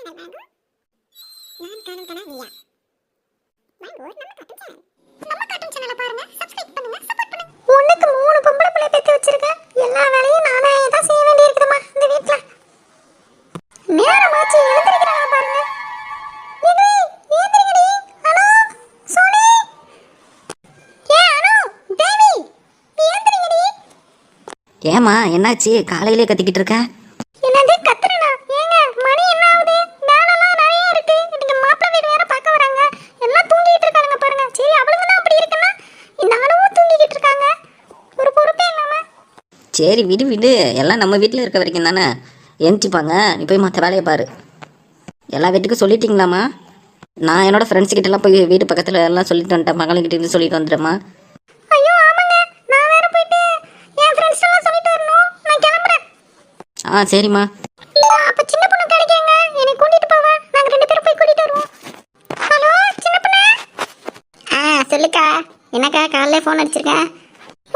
Channel வாங்கோ நான் காணும் கனா நீயா வாங்கோ நம்ம காட்டும் சேனல் நம்ம காட்டும் சேனலை பாருங்க சப்ஸ்கிரைப் பண்ணுங்க சப்போர்ட் பண்ணுங்க உனக்கு மூணு பொம்பளை பிள்ளை பெத்து வச்சிருக்கேன் எல்லா வேலையும் நானே தான் செய்ய வேண்டியிருக்குதுமா இந்த வீட்ல. நேரமாச்சு எழுந்திருக்கிறாங்க பாருங்க. ஏமா என்னாச்சு? காலையிலே கத்திக்கிட்டு இருக்கேன் சரி விடு விடு. எல்லாம் நம்ம வீட்டில் இருக்க வரைக்கும் தானே. எந்திப்பாங்க நீ போய் மற்ற வேலையை பாரு. எல்லா வீட்டுக்கும் சொல்லிட்டீங்களாம்மா? நான் என்னோட ஃப்ரெண்ட்ஸ் கிட்டலாம் போய் வீட்டு பக்கத்தில் எல்லாம் சொல்லிட்டு வந்துட்டேன். மகளிர்கிட்ட இருந்து சொல்லிட்டு கிளம்புறேன். ஆ சரிம்மா. அப்ப சின்ன பொண்ணு கிடைக்கங்க. என்னை கூட்டிட்டு போவா. நாங்க ரெண்டு பேரும் போய் கூட்டிட்டு வருவோம். ஹலோ சின்ன பொண்ணு? ஆ சொல்லுக்கா. என்னக்கா காலையில ஃபோன் அடிச்சிருக்கேன்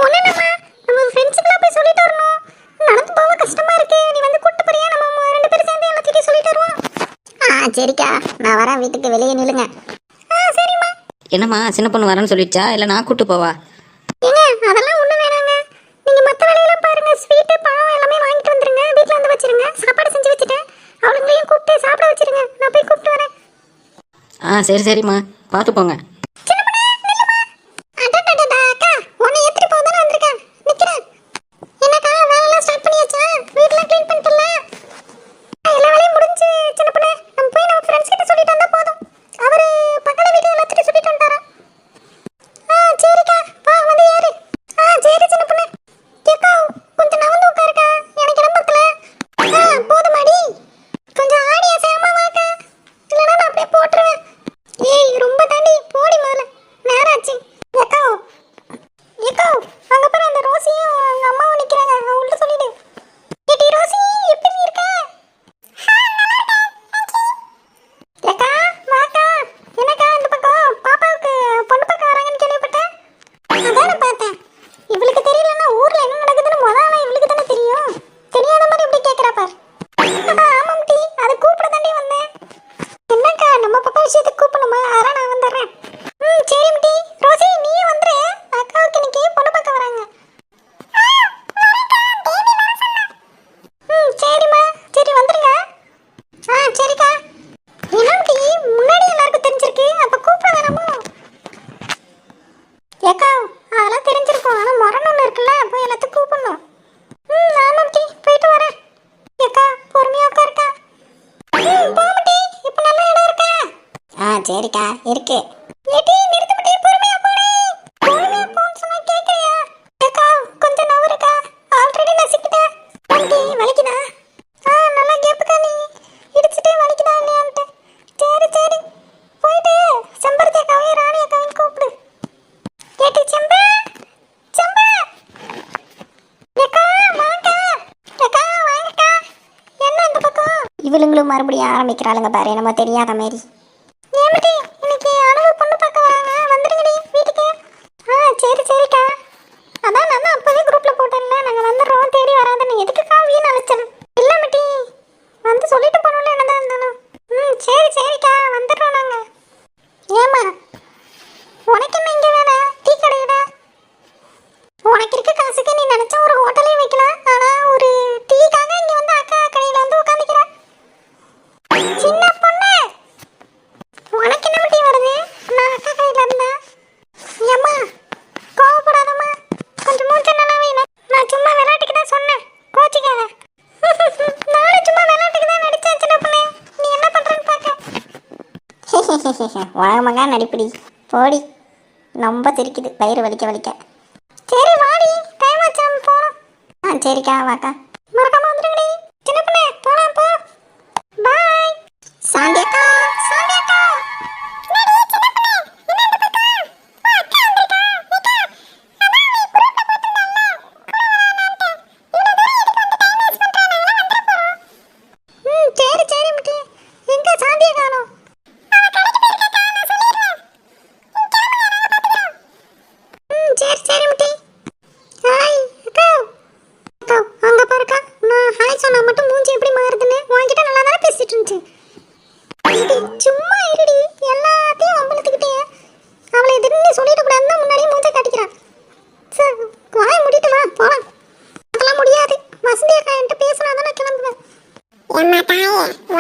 ஒண்ணு இல்லம்மா நம்ம ஃப்ரெண்ட்ஸுக்குலாம் போய் சொல்லிட்டு வரணும் நடந்து போக கஷ்டமா இருக்கு. நீ வந்து கூட்டிட்டு போறியா? நம்ம ரெண்டு பேரும் சேர்ந்து எல்லாத்தையும் சொல்லிட்டு வருவோம். ஆ சரிக்கா. நான் வரேன். வீட்டுக்கு வெளியே நில்லுங்க. ஆ சரிம்மா. என்னம்மா சின்ன பொண்ணு வரேன்னு சொல்லிடுச்சா? இல்லை நான் கூட்டு போவா? ஏங்க அதெல்லாம் ஒண்ணு வேணாங்க. நீங்க மத்த வேலையெல்லாம் பாருங்க. ஸ்வீட்டு பழம் எல்லாமே வாங்கிட்டு வந்துருங்க. வீட்ல வந்து வச்சிருங்க. சாப்பாடு செஞ்சு வச்சுட்டேன். அவளுங்களையும் கூப்பிட்டு சாப்பிட வச்சிருங்க. நான் போய் கூப்பிட்டு வரேன். ஆ சரி சரிம்மா. பார்த்து போங்க அடடடடா, அக்கா, உன்னை ஏத்திட்டு போக தானே வந்திருக்கேன். நிக்கிறேன். என்னக்கா, வேலையெல்லாம் start பண்ணியாச்சா? வீடெல்லாம் clean பண்ணிட்டல்ல? ஆ, எல்லா வேலையும் முடிஞ்சுச்சு, சின்ன பொண்ணு. நம்ம போய் நம்ம friends கிட்ட சொல்லிட்டு வந்தா போதும். அவரு பக்கத்து வீட்டு எல்லாத்துட்டும் சொல்லிட்டு வந்துட்டாராம். ஆ, சரிக்கா, வா, வந்து ஏறு. ஆ, சரி, சின்ன பொண்ணு. ஏக்கா, கொஞ்சம் நகர்ந்து உட்காருக்கா, எனக்கு இடம் பத்தல. ஆ, போதுமாடி? கொஞ்சம் ஆடி அசையாம வாக்கா. இல்லைன்னா நான் அப்படியே போட்டுருவேன். ஏய், ரொம்ப தாண்டி, போடி முதல்ல. நேரம் ஆச்சு. ஏக்கா, ஏக்கா, அங்க பாரு அந்த ரோசியும் அவங்க அம்மாவும் நிக்கிறாங்க. அவங்கள்ட்ட சொல்லிடு. ஏடி ரோசி, எப்படி இருக்க? ஏக்கா, வாக்கா. என்னக்கா இந்த பக்கம் பாப்பாவுக்கு பொண்ணு பார்க்க வராங்கன்னு கேள்விப்பட்டேன். அதானே பார்த்தேன். இவளுக்கு தெரியலன்னா ஊர்ல என்ன நடக்குதுன்னு முத ஆளா இவளுக்கு தானே தெரியும். தெரியாத மாதிரி இப்படி கேக்குறா பாரு. ஆ, ஆமாம் டி, அதை கூப்பிட தாண்டி வந்தேன். என்னக்கா நம்ம பக்கம் விஷயத்துக்கு கூப்பிடணுமா அதெல்லாம் நான் வந்துடுறேன் ம் சரி டி ரோசி நீயே வந்துரு அக்காவுக்கு இன்னைக்கு பொண்ணு பார்க்க வராங்க ம் சரிம்மா சரி வந்துருங்க ஆ சரிக்கா என்ன டி முன்னாடி எல்லாருக்கும் தெரிஞ்சிருக்கு அப்ப கூப்பிட வேணாமோ ஏக்கா அதெல்லாம் தெரிஞ்சிருக்கும் ஆனா மரணம் ஒன்று இருக்குல்ல போய் எல்லாத்தையும் கூப்பிடணும் ம் ஆமாம் டி போயிட்டு வரேன் ஏக்கா பொறுமையா உட்காருக்கா ம் போமட்டி இப்போ நல்ல இடம் இருக்கா ஆ சரிக்கா இருக்கு. ஏடி நிறுத்த மாட்டே பொறுமையா போடு. பொறுமையா போன்னு சொன்னா கேக்குறியா ஏக்கா கொஞ்சம் நவருக்கா. ஆல்ரெடி நசிக்கிட்டேன் வலிக்குதா? ஆ நல்லா கேப்புக்கா நீ. இடிச்சிட்டே வலிக்குதா இல்லையான்ட்டு சரி சரி. போயிட்டு செம்பருத்தி அக்காவையும் ராணி அக்காவையும் கூப்பிடு. ஏடி செம்பா. செம்பா. ஏக்கா வாங்கக்கா. வாங்கக்கா. என்ன இந்த பக்கம்? இவளுங்களும் மறுபடியும் ஆரம்பிக்கிறாளுங்க பாரு. என்னமோ தெரியாத மாதிரி ஏமிட்டி இன்னைக்கு அனுவு பொண்ணு பார்க்க வராங்க வந்துடுங்கடி வீட்டுக்கு ஆ சரி சரிக்கா அதான் நான் தான் அப்பவே குரூப்ல போட்டேன்ல நாங்க வந்துடுறோம் தேடி வராதுன்னு எதுக்குக்கா வீண் அழைச்சேன் இல்ல மட்டி வந்து சொல்லிட்டு போனோம்ல என்னதான் இருந்தாலும் ம் சரி சரிக்கா வந்துடுறோம் நாங்க ஏமா உனக்கு என்ன இங்க வேலை டீ கடையிடா உனக்கு இருக்க காசுக்கு நீ நினைச்ச ஒரு ஹோட்டலே வைக்கலாம். ஆனா ஒரு டீக்காக இங்க வந்து அக்கா கடையில வந்து உட்காந்துக்கிற சின்ன பொண்ணு! உனக்கு என்ன டீ வருது? நான் அக்கா கடையில இருந்தா. ஏம்மா கோவப்படாதம்மா. கொஞ்சம் மூச்சு நல்லா வேணும் நான் சும்மா விளையாட்டுக்கு தான் சொன்னேன். கோச்சிக்காத. நானும் சும்மா விளையாட்டுக்கு தான் நடிச்சேன் சின்ன பொண்ணு. நீ என்ன பண்றேன்னு பார்க்க உலகமாக நடிப்படி. போடி. ரொம்ப சிரிக்குது. பயிர் வலிக்க வலிக்க சரி வாடி டைம் ஆச்சு நம்ம போறோம் ஆ சரிக்கா வாக்கா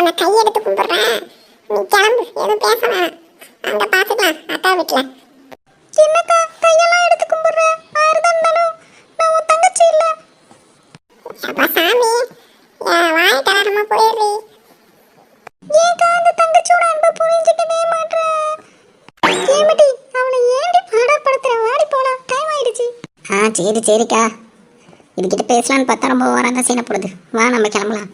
உன்னை கையெடுத்து கும்பிடுறேன் நீ கிளம்பு எதுவும் பேச வேணாம். அங்க பாத்துக்கலாம் அத்தா வீட்டுல என்னக்கா கையெல்லாம் எடுத்து கும்பிடுறேன் ஆறுதான் இருந்தாலும் நான் உன் தங்கச்சி இல்ல. அப்பா சாமி என் வாய் தரமா போயிடுறி. ஏக்கா அந்த தங்கச்சியோட அன்பை புரிஞ்சுக்கவே மாட்டேன் ஏமட்டி அவனை ஏன்டி பாடப்படுத்துற? வாடி போலாம் டைம் ஆயிடுச்சு. ஆ சரி சரிக்கா. இதுக்கிட்ட பேசலான்னு பார்த்தா ரொம்ப ஓரம் தான் சீனை போடுது. வா நம்ம கிளம்பலாம்.